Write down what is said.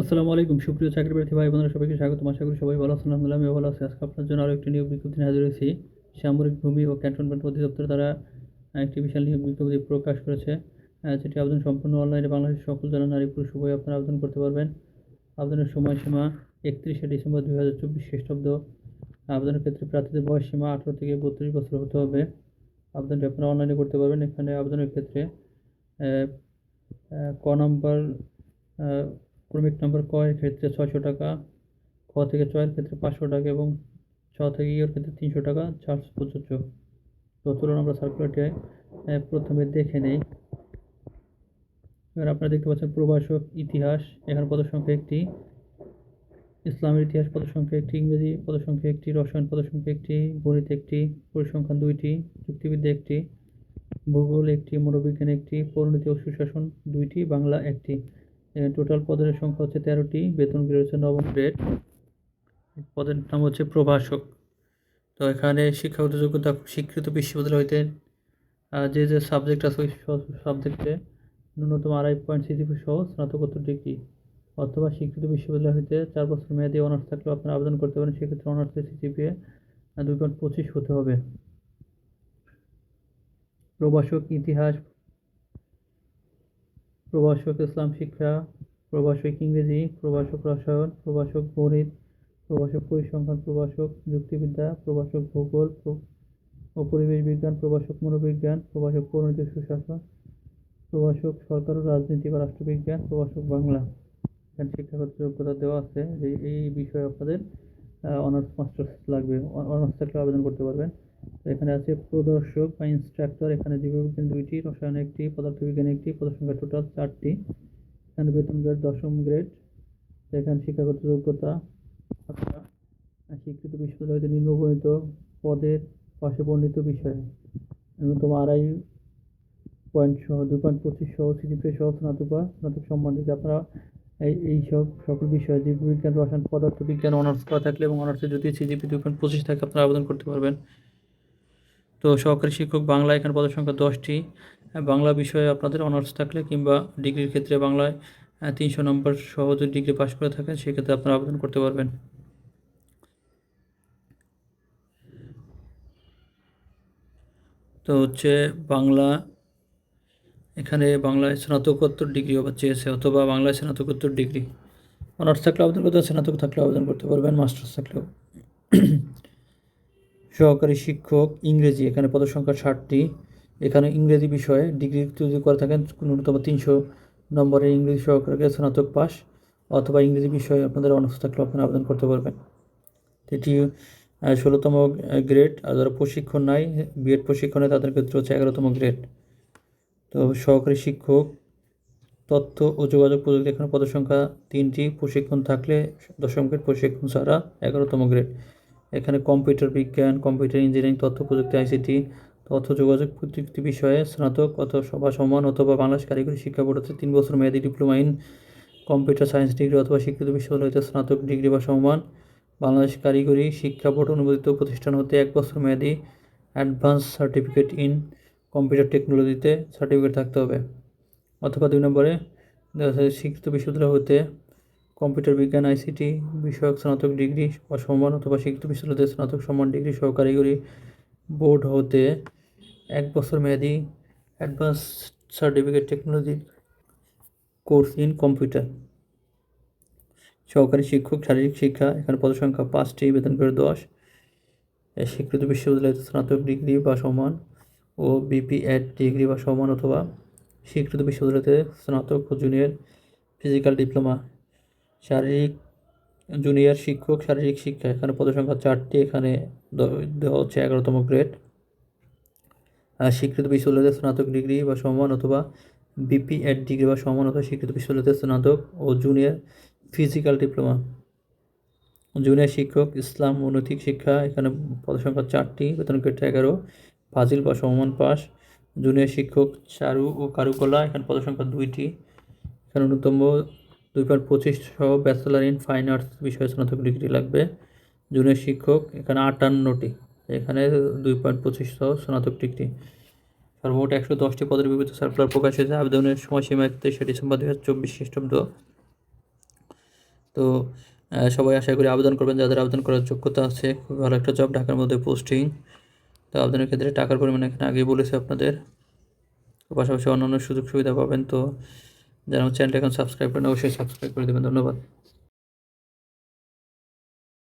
আসসালামু আলাইকুম, সুপ্রিয় চাকরি প্রার্থী ভাই বোনেরা, সবাইকে স্বাগত। আশা করি সবাই ভালো আছেন, আলহামদুলিল্লাহ আমি ভালো আছি। আজকে আপনার জন্য আরও একটি নিয়োগ বিজ্ঞপ্তি হাজির হয়েছি। সামরিক ভূমি ও ক্যান্টনমেন্ট অধিদপ্তর দ্বারা একটি বিশাল নিয়োগ বিজ্ঞপ্তি প্রকাশ করেছে। যেটি আবেদন সম্পূর্ণ অনলাইনে বাংলাদেশের সকল জেলা নারী পুরুষ উভয় আপনারা আবেদন করতে পারবেন। আবেদনের সময়সীমা একত্রিশে ডিসেম্বর দুই হাজার চব্বিশ খ্রিস্টাব্দ। আবেদনের ক্ষেত্রে প্রার্থীদের বয়স সীমা আঠারো থেকে বত্রিশ বছর হতে হবে। আবেদনটি আপনারা অনলাইনে করতে পারবেন। এখানে আবেদনের ক্ষেত্রে ক নম্বর ক্রমিক নম্বর ক এর ক্ষেত্রে ছয়শো টাকা, খ থেকে ছয়ের ক্ষেত্রে পাঁচশো টাকা এবং ছ থেকে ইয়ের ক্ষেত্রে তিনশো টাকা চার্জ প্রযোজ্য। তো চলুন আমরা সার্কুলারটি প্রথমে দেখে নেই। এবার আপনারা দেখতে পাচ্ছেন প্রভাষক ইতিহাস, এখানে পদসংখ্যা একটি, ইসলামের ইতিহাস পদসংখ্যা একটি, ইংরেজি পদসংখ্যা একটি, রসায়ন পদসংখ্যা একটি, গণিত একটি, পরিসংখ্যান দুইটি, যুক্তিবিদ্যা একটি, ভূগোল একটি, মনোবিজ্ঞান একটি, পরিণতি ও সুশাসন দুইটি, বাংলা একটি। টোটাল পদের সংখ্যা হচ্ছে তেরোটি, বেতন গ্রেড হচ্ছে নবম গ্রেড পদের নাম হচ্ছে প্রভাষক। তো এখানে শিক্ষাগত যোগ্যতা স্বীকৃত বিশ্ববিদ্যালয় হইতে যে যে সাবজেক্ট আছে ওই সাবজেক্টে ন্যূনতম আড়াই পয়েন্ট সিজিপি সহ স্নাতকোত্তর ডিগ্রি অথবা স্বীকৃত বিশ্ববিদ্যালয় হইতে চার বছর মেয়াদী অনার্স থাকলেও আপনারা আবেদন করতে পারেন, সেক্ষেত্রে অনার্সের সিজিপিএ দুই পয়েন্ট পঁচিশ হতে হবে। প্রভাষক ইতিহাস প্রভাষক ইসলাম শিক্ষা, প্রভাষক ইংরেজি, প্রভাষক রসায়ন, প্রভাষক গণিত, প্রভাষক পরিসংখ্যান প্রভাষক যুক্তিবিদ্যা, প্রভাষক ভূগোল ও পরিবেশ বিজ্ঞান, প্রভাষক মনোবিজ্ঞান, প্রভাষক পরিণতি সুশাসন, প্রভাষক সরকার ও রাজনীতি বা রাষ্ট্রবিজ্ঞান, প্রভাষক বাংলা। শিক্ষাগত যোগ্যতা দেওয়া আছে। যে এই বিষয়ে আপনাদের অনার্স মাস্টার্স লাগবে। অনার্স থাকলে আবেদন করতে পারবেন। তো এখানে আছে প্রদর্শক বা ইনস্ট্রাক্টর এখানে জীববিজ্ঞান দুইটি রসায়ন একটি পদার্থবিজ্ঞান একটি, পদসংখ্যা টোটাল চারটি। এখানে বেতন গ্রেড দশম গ্রেড এখানে শিক্ষাগত যোগ্যতা আপনারা স্বীকৃত বিশ্ববিদ্যালয় নিম্নবর্ণিত পদের পাশে বর্ণিত বিষয়ে। ন্যূনতম আড়াই পয়েন্ট সহ, দুই পয়েন্ট পঁচিশ সহ সিজিপিএ সহ, স্নাতক বা স্নাতক সম্মান দিকে আপনারা এই এই সব সকল বিষয়ে জীববিজ্ঞান, রসায়ন পদার্থ বিজ্ঞান অনার্স করা থাকলে এবং অনার্সে যদি সিজিপি দুই পয়েন্ট পঁচিশ থাকে, আপনারা আবেদন করতে পারবেন। তো সহকারী শিক্ষক বাংলা, এখানে পদের সংখ্যা দশটি। বাংলা বিষয়ে আপনাদের অনার্স থাকলে কিংবা ডিগ্রির ক্ষেত্রে বাংলায় তিনশো নম্বর সহ যদি ডিগ্রি পাস করে থাকেন, সেক্ষেত্রে আপনারা আবেদন করতে পারবেন। তো হচ্ছে বাংলা এখানে বাংলায় স্নাতকোত্তর ডিগ্রি আবার চেয়েছে অথবা বাংলায় স্নাতকোত্তর ডিগ্রি অনার্স থাকলে আবেদন করতে স্নাতক থাকলে আবেদন করতে পারবেন মাস্টার্স থাকলেও। সহকারী শিক্ষক, ইংরেজি, এখানে পদের সংখ্যা ষাটটি। এখানে ইংরেজি বিষয়ে ডিগ্রি যদি করে থাকেন ন্যূনতম তিনশো নম্বরের ইংরেজি সহকারীকে স্নাতক পাস, অথবা ইংরেজি বিষয়ে আপনাদের অনার্স থাকলেও আপনারা আবেদন করতে পারবেন। এটি ষোলোতম গ্রেড আর যারা প্রশিক্ষণ নাই বিএড প্রশিক্ষণে তাদের ক্ষেত্রে হচ্ছে এগারোতম গ্রেড তো সহকারী শিক্ষক, তথ্য ও যোগাযোগ প্রযুক্তি এখানে পদের সংখ্যা তিনটি। প্রশিক্ষণ থাকলে দশম গ্রেড, প্রশিক্ষণ ছাড়া এগারোতম গ্রেড। এখানে কম্পিউটার বিজ্ঞান, কম্পিউটার ইঞ্জিনিয়ারিং, তথ্য প্রযুক্তি, আইসিটি, তথ্য যোগাযোগ প্রযুক্তি বিষয়ে স্নাতক অথবা সভা সমান অথবা বাংলাদেশ কারিগরি শিক্ষা বোর্ড হতে তিন বছর মেয়াদী diploma in computer science degree অথবা স্বীকৃত বিশ্ববিদ্যালয় হতে স্নাতক ডিগ্রি বা সমান। বাংলাদেশ কারিগরি শিক্ষা বোর্ড অনুমোদিত প্রতিষ্ঠান হতে এক বছর মেয়াদী অ্যাডভান্স সার্টিফিকেট ইন কম্পিউটার টেকনোলজিতে সার্টিফিকেট থাকতে হবে। অথবা দুই নম্বরে স্বীকৃত বিশ্ববিদ্যালয় হতে কম্পিউটার বিজ্ঞান, আইসিটি বিষয়ক স্নাতক ডিগ্রি বা সমান অথবা স্বীকৃত বিশ্ববিদ্যালয়ের স্নাতক সমান ডিগ্রি সহ কারিগরি বোর্ড হতে এক বছর মেয়াদি advance certificate technology course in computer সহকারী শিক্ষক, শারীরিক শিক্ষা, এখানে পদসংখ্যা পাঁচটি, বেতন করে দশ। স্বীকৃত বিশ্ববিদ্যালয়ের স্নাতক ডিগ্রি বা সমান ও বিপি এড ডিগ্রি বা সমান অথবা স্বীকৃত বিশ্ববিদ্যালয়তে স্নাতক ও জুনিয়র ফিজিক্যাল ডিপ্লোমা। শারীরিক জুনিয়র শিক্ষক, শারীরিক শিক্ষা। এখানে পদসংখ্যা চারটি। এখানে দেওয়া হচ্ছে এগারোতম গ্রেড। স্বীকৃত বিশ্ববিদ্যালয়তে স্নাতক ডিগ্রি বা সমান অথবা বিপি এড ডিগ্রি বা সমান অথবা স্বীকৃত বিশ্ববিদ্যালয়তে স্নাতক ও জুনিয়র ফিজিক্যাল ডিপ্লোমা। জুনিয়র শিক্ষক, ইসলাম ও নৈতিক শিক্ষা। এখানে পদসংখ্যা চারটি। বেতন গ্রেড এগারো। ফাজিল বা সমমান পাস। জুনিয়র শিক্ষক চারু ও কারুকলা, এখানে পদসংখ্যা দুইটি। এখানে ন্যূনতম দুই পয়েন্ট পঁচিশ সহ ব্যাচেলার ইন ফাইন আর্টস বিষয়ে স্নাতক ডিগ্রি লাগবে। জুনিয়র শিক্ষক, এখানে আটান্নটি। এখানে দুই পয়েন্ট পঁচিশ সহ স্নাতক ডিগ্রি। সর্বমোট একশো দশটি পদের বিবৃত সার্কুলার প্রকাশ হয়েছে। আবেদনের সময়সীমা একত্রিশে ডিসেম্বর দুই হাজার চব্বিশ খ্রিস্টাব্দ। তো সবাই আশা করি আবেদন করবেন। যাদের আবেদন করার যোগ্যতা আছে খুব ভালো একটা জব ঢাকার মধ্যে পোস্টিং তো আবেদনের ক্ষেত্রে টাকার পরিমাণ এখানে আগেই বলেছে আপনাদের। পাশাপাশি অন্যান্য সুযোগ সুবিধা পাবেন। তো যারা চ্যানেলটা এখন সাবস্ক্রাইব করেন, অবশ্যই সাবস্ক্রাইব করে দেবেন। ধন্যবাদ।